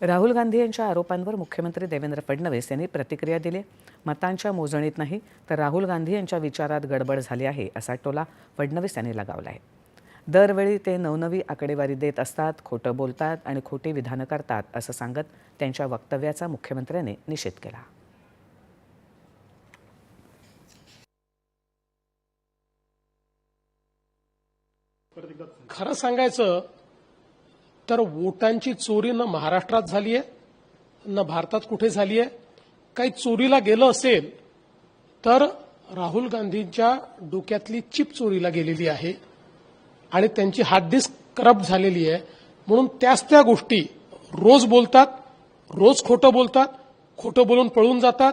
राहुल गांधी यांच्या आरोपांवर मुख्यमंत्री देवेंद्र फडणवीस यांनी प्रतिक्रिया दिली. मतांच्या मोजणीत नाही तर राहुल गांधी यांच्या विचारात गडबड झाली आहे असा टोला फडणवीस यांनी लगावला आहे. दरवेळी ते नवनवी आकडेवारी देत असतात खोटं बोलतात आणि खोटी विधानं करतात असं सांगत त्यांच्या वक्तव्याचा मुख्यमंत्र्यांनी निषेध केला. खरं सांगायचं तर वोटांची चोरी न महाराष्ट्रात झाली आहे न भारतात कुठे झाली आहे काही चोरीला गेलं असेल तर राहुल गांधींच्या डोक्यातली चिप चोरीला गेलेली आहे आणि त्यांची हार्ड डिस्क करप्ट झालेली आहे. म्हणून त्याच त्या गोष्टी रोज बोलतात रोज खोटं बोलतात खोटं बोलून पळून जातात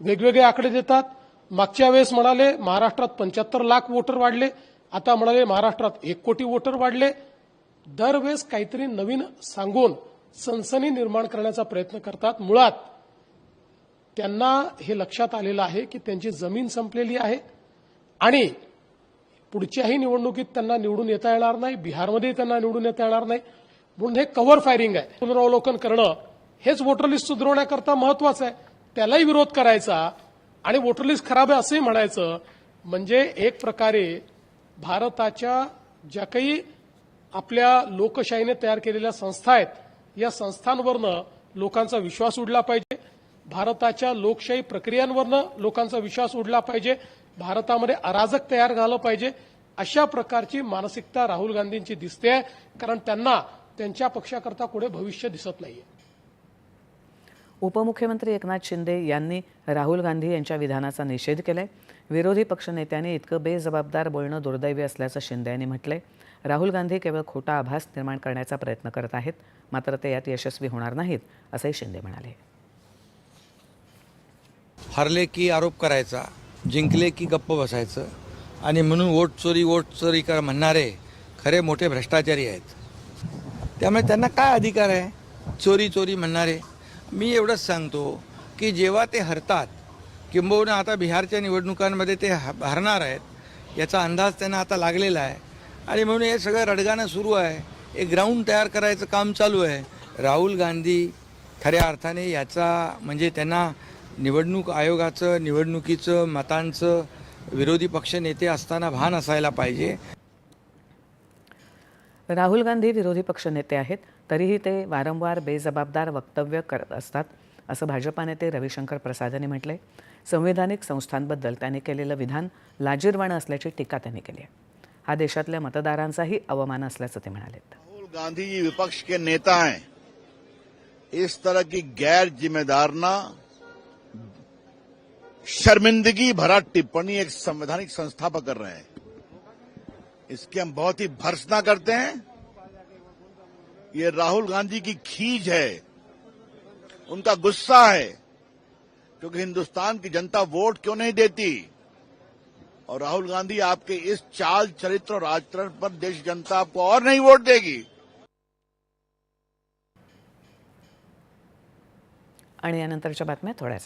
वेगवेगळे आकडे देतात. मागच्या वेळेस म्हणाले महाराष्ट्रात पंच्याहत्तर लाख वोटर वाढले आता म्हणाले महाराष्ट्रात एक कोटी वोटर वाढले. दरवेळेस काहीतरी नवीन सांगून सनसनी निर्माण करण्याचा प्रयत्न करतात. मुळात त्यांना हे लक्षात आलेलं आहे की त्यांची जमीन संपलेली आहे आणि पुढच्याही निवडणुकीत त्यांना निवडून येता येणार नाही बिहारमध्ये त्यांना निवडून येता येणार नाही. म्हणून हे कव्हर फायरिंग आहे. पुनरावलोकन करणं हेच वोटर लिस्ट सुधारवण्याकरता महत्वाचं आहे. त्यालाही विरोध करायचा आणि वोटर लिस्ट खराब आहे असंही म्हणायचं. म्हणजे एक प्रकारे भारताच्या ज्या काही आपल्या लोकशाहीने तयार केलेल्या संस्था आहेत या संस्थांवरनं लोकांचा विश्वास उडला पाहिजे. भारताच्या लोकशाही प्रक्रियांवरनं लोकांचा विश्वास उडला पाहिजे. भारतामध्ये अराजक तयार झालं पाहिजे. अशा प्रकारची मानसिकता राहुल गांधींची दिसते आहे कारण त्यांना त्यांच्या पक्षाकरता पुढे भविष्य दिसत नाहीये. उपमुख्यमंत्री एकनाथ शिंदे यांनी राहुल गांधी यांच्या विधानाचा निषेध केलाय. विरोधी पक्षनेत्यांनी इतकं बेजबाबदार बोलणं दुर्दैवी असल्याचं शिंदे यांनी म्हटलंय. राहुल गांधी केवळ खोटा आभास निर्माण करण्याचा प्रयत्न करत आहेत मात्र ते यात यशस्वी होणार नाहीत असंही शिंदे म्हणाले. हरले की आरोप करायचा जिंकले की गप्प बसायचं आणि म्हणून वोट चोरी वोट चोरी कर म्हणणारे खरे मोठे भ्रष्टाचारी आहेत. त्यामुळे त्यांना काय अधिकार आहे? चोरी चोरी म्हणणारे. मी एवढंच सांगतो की जेव्हा ते हरतात किंबहुना आता बिहारच्या निवडणुकांमध्ये ते हरणार आहेत याचा अंदाज त्यांना आता लागलेला आहे. आणि म्हणून हे सगळं रडगाणं सुरू आहे. एक ग्राउंड तयार करायचं काम चालू आहे. राहुल गांधी खऱ्या अर्थाने याचा म्हणजे त्यांना निवडणूक आयोगाचं निवडणुकीचं मतांचं विरोधी पक्ष नेते असताना भान असायला पाहिजे. राहुल गांधी विरोधी पक्ष नेते आहेत तरीही ते वारंवार बेजबाबदार वक्तव्य करत असतात असं भाजपा नेते रविशंकर प्रसाद यांनी म्हटलंय. संवैधानिक संस्थांबद्दल त्यांनी केलेलं विधान लाजीरवाणं असल्याची टीका त्यांनी केली आहे. हा देशातल्या मतदारांचाही अवमान असल्याचं ते म्हणाले. राहुल गांधी जी विपक्ष के नेता हैं इस तरह की गैर जिम्मेदारना शर्मिंदगी भरा टिप्पणी एक संवैधानिक संस्था पर कर रहे हैं। इसकी हम बहुत ही भर्सना करते हैं। ये राहुल गांधी की खीज है उनका गुस्सा है क्योंकि हिंदुस्तान की जनता वोट क्यों नहीं देती? और राहुल गांधी आपके इस चाल चरित्र और आचरण पर देश जनता आपको और नहीं वोट देगी। आणि यानंतरच्या बातम्या थोड्याच